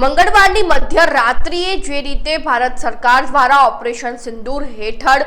મંગળવારની મધ્યરાત્રિએ જે રીતે ભારત સરકાર દ્વારા ઓપરેશન સિંદૂર હેઠળ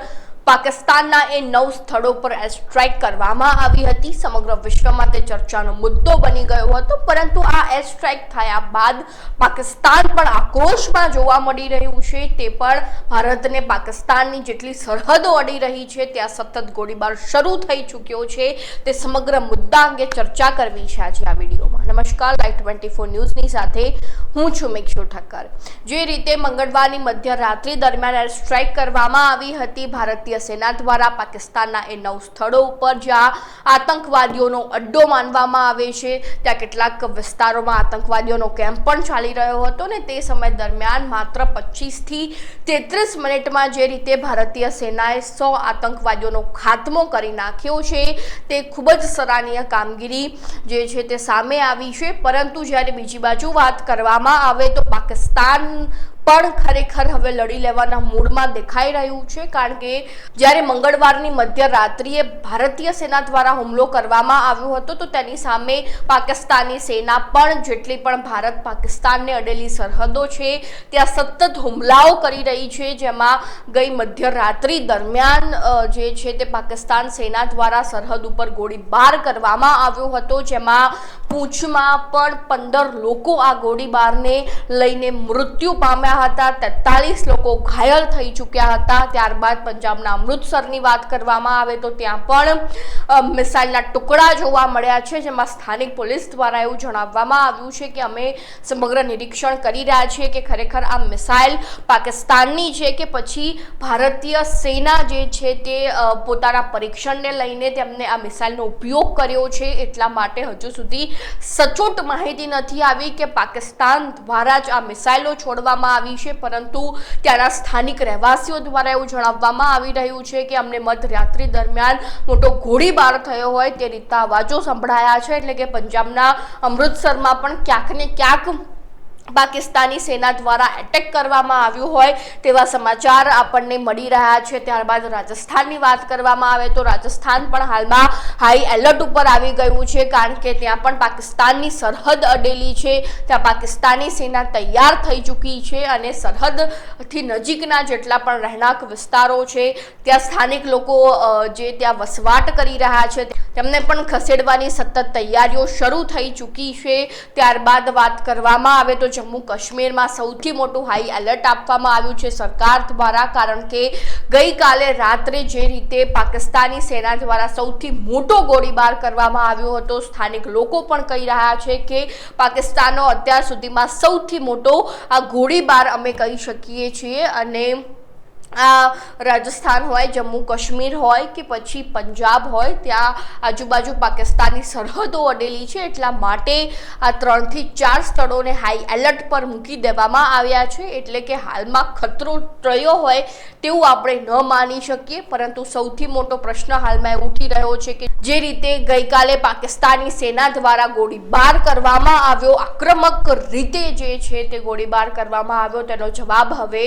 પાકિસ્તાનના એ નવ સ્થળો પર એર સ્ટ્રાઇક કરવામાં આવી હતી, સમગ્ર વિશ્વમાં તે ચર્ચાનો મુદ્દો બની ગયો હતો, પરંતુ આ એર સ્ટ્રાઇક થયા બાદ પાકિસ્તાન પણ આક્રોશમાં જોવા મળી રહ્યું છે. તે પણ ભારતને પાકિસ્તાનની જેટલી સરહદો અડી રહી છે, ત્યાં સતત ગોળીબાર શરૂ થઈ ચૂક્યો છે. તે સમગ્ર મુદ્દા અંગે ચર્ચા કરવી છે આજે આ વિડીયોમાં. નમસ્કાર, લાઈવ ટ્વેન્ટી ફોર ન્યૂઝની સાથે હું છું મિક્ષુ ઠક્કર. જે રીતે મંગળવારની મધ્યરાત્રિ દરમિયાન એર સ્ટ્રાઇક કરવામાં આવી હતી, ભારતીય સેના દ્વારા પાકિસ્તાનના એ નવ સ્થળો ઉપર જ્યાં આતંકવાદીઓનો અડ્ડો માનવામાં આવે છે, ત્યાં કેટલાક વિસ્તારોમાં આતંકવાદીઓનો કેમ્પ પણ ચાલી રહ્યો હતો ને તે સમય દરમિયાન માત્ર પચીસથી તેત્રીસ મિનિટમાં જે રીતે ભારતીય સેનાએ સો આતંકવાદીઓનો ખાત્મો કરી નાખ્યો છે, તે ખૂબ જ સરાહનીય કામગીરી જે છે તે સામે આવી છે. પરંતુ જ્યારે બીજી બાજુ વાત કરવામાં આવે તો પાકિસ્તાન પણ ખરેખર હવે લડી લેવાના મૂડમાં દેખાઈ રહ્યું છે, કારણ કે જ્યારે મંગળવારની મધ્યરાત્રિએ ભારતીય સેના દ્વારા હુમલો કરવામાં આવ્યો હતો, તો તેની સામે પાકિસ્તાની સેના પણ જેટલી પણ ભારત પાકિસ્તાનને અડેલી સરહદો છે, ત્યાં સતત હુમલાઓ કરી રહી છે, જેમાં ગઈ મધ્યરાત્રિ દરમિયાન જે છે તે પાકિસ્તાન સેના દ્વારા સરહદ ઉપર ગોળીબાર કરવામાં આવ્યો હતો, જેમાં પૂંછમાં પણ પંદર લોકો આ ગોળીબારને લઈને મૃત્યુ પામ્યા હતા. તેતાલીસ લોકો ઘાયલ થઈ ચૂક્યા હતા. ત્યારબાદ પંજાબના અમૃતસરની વાત કરવામાં આવે તો ત્યાં પણ મિસાઇલના ટુકડા જોવા મળ્યા છે. જેમાં સ્થાનિક પોલીસ દ્વારા એવું જણાવવામાં આવ્યું છે કે અમે સમગ્ર નિરીક્ષણ કરી રહ્યા છીએ કે ખરેખર આ મિસાઇલ પાકિસ્તાનની છે કે પછી ભારતીય સેના જે છે તે પોતાના પરીક્ષણને લઈને તેમને આ મિસાઇલનો ઉપયોગ કર્યો છે. એટલા માટે હજુ સુધી સચોટ માહિતી નથી આવી કે પાકિસ્તાન દ્વારા જ આ મિસાઇલો છોડવામાં આવી છે, પરંતુ ત્યાંના સ્થાનિક રહેવાસીઓ દ્વારા એવું જણાવવામાં આવી રહ્યું છે કે અમને મધરાત્રિ દરમિયાન મોટો ગોળીબાર થયો હોય તે રીતના અવાજો સંભળાયા છે, એટલે કે પંજાબના અમૃતસરમાં પણ ક્યાંક ને ક્યાંક પાકિસ્તાની સેના દ્વારા એટેક કરવામાં આવ્યું હોય તેવા સમાચાર આપણને મળી રહ્યા છે. ત્યારબાદ રાજસ્થાનની વાત કરવામાં આવે તો રાજસ્થાન પણ હાલમાં હાઈ એલર્ટ ઉપર આવી ગયું છે, કારણ કે ત્યાં પણ પાકિસ્તાનની સરહદ અડેલી છે. ત્યાં પાકિસ્તાની સેના તૈયાર થઈ ચૂકી છે અને સરહદથી નજીકના જેટલા પણ રહેણાંક વિસ્તારો છે, ત્યાં સ્થાનિક લોકો જે ત્યાં વસવાટ કરી રહ્યા છે તેમને પણ ખસેડવાની સતત તૈયારીઓ શરૂ થઈ ચૂકી છે. ત્યારબાદ વાત કરવામાં આવે તો જમ્મુ કાશ્મીરમાં સૌથી મોટું હાઈ એલર્ટ આપવામાં આવ્યું છે સરકાર દ્વારા, કારણ કે ગઈકાલે રાત્રે જે રીતે પાકિસ્તાની સેના દ્વારા સૌથી મોટો ગોળીબાર કરવામાં આવ્યો હતો, સ્થાનિક લોકો પણ કહી રહ્યા છે કે પાકિસ્તાનનો અત્યાર સુધીમાં સૌથી મોટો આ ગોળીબાર અમે કહી શકીએ છીએ અને રાજસ્થાન હોય, જમ્મુ કાશ્મીર હોય કે પછી પંજાબ હોય, ત્યાં આજુબાજુ પાકિસ્તાની સરહદો અડેલી છે. એટલા માટે આ ત્રણથી ચાર સ્થળોને હાઈ એલર્ટ પર મૂકી દેવામાં આવ્યા છે. એટલે કે હાલમાં ખતરો ટ્રયો હોય તેવું આપણે ન માની શકીએ. પરંતુ સૌથી મોટો પ્રશ્ન હાલમાં એ ઉઠી રહ્યો છે કે જે રીતે ગઈકાલે પાકિસ્તાની સેના દ્વારા ગોળીબાર કરવામાં આવ્યો, આક્રમક રીતે જે છે તે ગોળીબાર કરવામાં આવ્યો, તેનો જવાબ હવે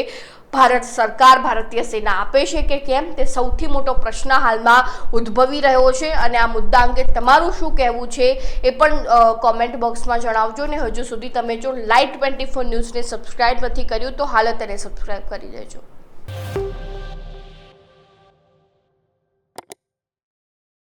ભારત સરકાર ભારતીય સેના આપે છે કે કેમ? તે સૌથી મોટો પ્રશ્ન હાલમાં ઉદ્ભવી રહ્યો છે અને આ મુદ્દા અંગે તમારું શું કહેવું છે એ પણ કોમેન્ટ બોક્સમાં જણાવજો ને હજુ સુધી તમે જો લાઈટ ટ્વેન્ટી ફોર ન્યૂઝને સબસ્ક્રાઇબ નથી કર્યું તો હાલ તેને સબસ્ક્રાઇબ કરી દેજો.